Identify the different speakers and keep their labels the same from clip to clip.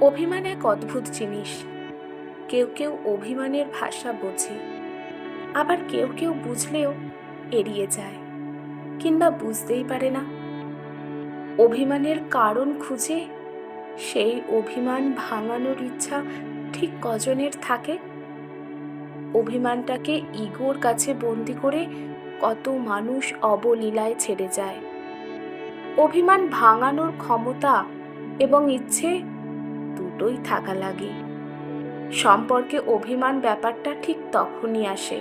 Speaker 1: অভিমান এক অদ্ভুত জিনিস। কেউ কেউ অভিমানের ভাষা বোঝে। আবার কেউ কেউ বুঝলেও এড়িয়ে যায়, কিংবা বুঝতেই পারে না। অভিমানের কারণ খুঁজে সেই অভিমান ভাঙানোর ইচ্ছা ঠিক কজনের থাকে? অভিমানটাকে ইগোর কাছে বন্দি করে কত মানুষ অবলীলায় ছেড়ে যায়। অভিমান ভাঙানোর ক্ষমতা এবং ইচ্ছে দুটোই থাকা লাগে। সম্পর্কে অভিমান ব্যাপারটা ঠিক তখনই আসে,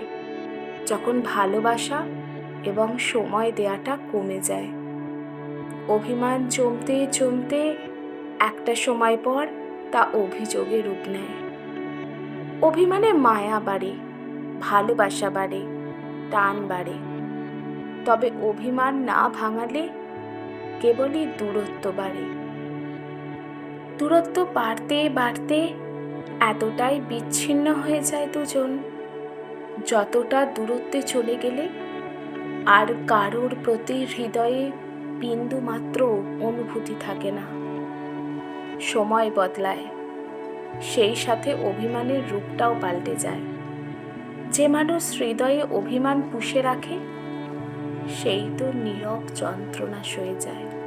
Speaker 1: যখন ভালোবাসা এবং সময় দেয়াটা কমে যায়। অভিমান জমতে জমতে একটা সময় পর তা অভিযোগে রূপ নেয়। অভিমানে মায়া বাড়ে, ভালোবাসা বাড়ে, টান বাড়ে। তবে অভিমান না ভাঙালে কেবলই দূরত্ব বাড়ে। দূরত্ব বাড়তে বাড়তে এতটাই বিচ্ছিন্ন হয়ে যায় দুজন। যতটা দূরত্বে চলে গেলে আর কারোর প্রতি হৃদয়ে বিন্দু মাত্র অনুভূতি থাকে না। সময় বদলায়, সেই সাথে অভিমানের রূপটাও পাল্টে যায়। যে মানুষ হৃদয়ে অভিমান পুষে রাখে, সেই তো নীরব যন্ত্রণা সয়ে যায়।